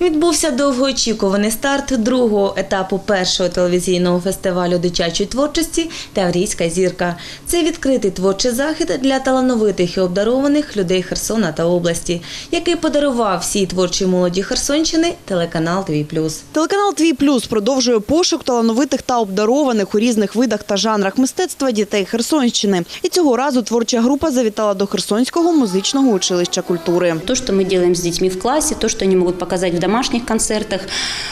Відбувся довгоочікуваний старт другого етапу першого телевізійного фестивалю дитячої творчості Таврійська зірка. Це відкритий творчий захід для талановитих і обдарованих людей Херсона та області, який подарував всій творчій молоді Херсонщини телеканал ТВ+. Телеканал Твій Плюс продовжує пошук талановитих та обдарованих у різних видах та жанрах мистецтва дітей Херсонщини. І цього разу творча група завітала до Херсонського музичного училища культури. То, что мы делаем с детьми в классе, то, что они могут показать в домашних концертах,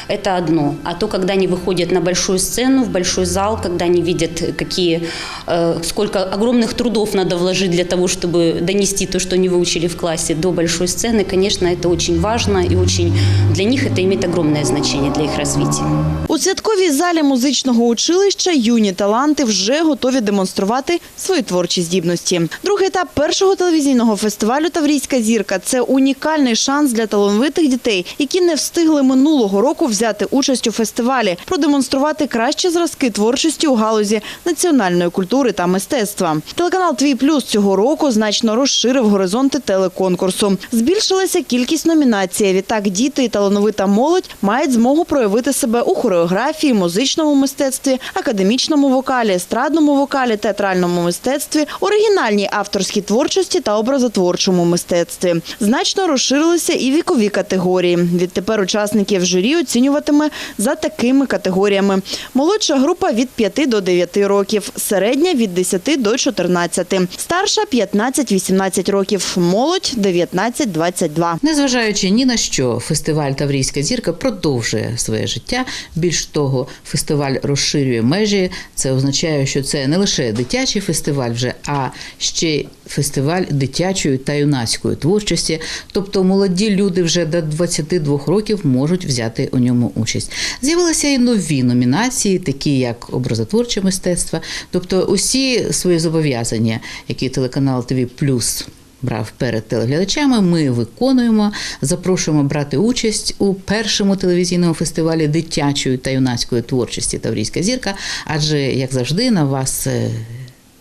это одно. А то, когда они выходят на большую сцену, в большой зал, когда они видят, какие, э, сколько огромных трудов надо вложить для того, чтобы донести то, что они выучили в классе, до большой сцены, конечно, это очень важно и очень для них это имеет огромное значение для их развития. У святковій залі музичного училища юні таланти вже готові демонструвати свої творчі здібності. Другий етап першого телевізійного фестивалю Таврійська зірка це унікальний шанс для талановитих дітей, які не встигли минулого року взяти участь у фестивалі, продемонструвати кращі зразки творчості у галузі національної культури та мистецтва. Телеканал Твій Плюс цього року значно розширив горизонти телеконкурсу. Збільшилася кількість номінацій. Відтак діти і талановита молодь мають змогу проявити себе у хореографії, музичному мистецтві, академічному вокалі, естрадному вокалі, театральному мистецтві, оригінальній авторській творчості та образотворчому мистецтві. Значно розширилися і вікові категорії. Відтепер учасників журі оцінюватиме за такими категоріями: молодша група від 5 до 9 років, середня від 10 до 14, старша 15-18 років, молодь 19-22. Незважаючи ні на що, фестиваль Таврійська зірка продовжує своє життя. Більш того, фестиваль розширює межі. Це означає, що це не лише дитячий фестиваль, вже а ще фестиваль дитячої та юнацької творчості. Тобто молоді люди вже до 22 років можуть взяти у ньому участь. З'явилися і нові номінації, такі як образотворче мистецтво. Тобто, усі свої зобов'язання, які телеканал ТВ Плюс брав перед телеглядачами. Ми виконуємо, запрошуємо брати участь у першому телевізійному фестивалі дитячої та юнацької творчості Таврійська зірка. Адже, як завжди, на вас е,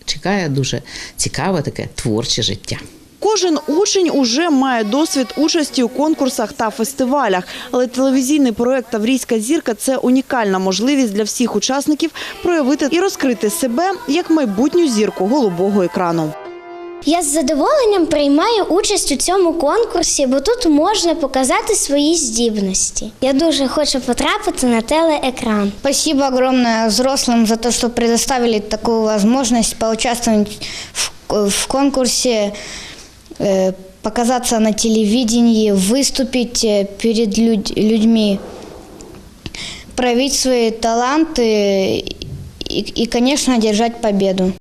чекає дуже цікаве таке творче життя. Кожен учень уже має досвід участі у конкурсах та фестивалях, але телевізійний проект Таврійська зірка це унікальна можливість для всіх учасників проявити і розкрити себе як майбутню зірку голубого екрану. Я з задоволенням приймаю участь у цьому конкурсі, бо тут можна показати свої здібності. Я дуже хочу потрапити на телеекран. Спасибо огромное взрослым за то, что предоставили такую возможность поучаствовать в, в конкурсе, э, показаться на телевидении, выступить э, перед люд- людьми, проявить свои таланты и, и, конечно, одержать победу.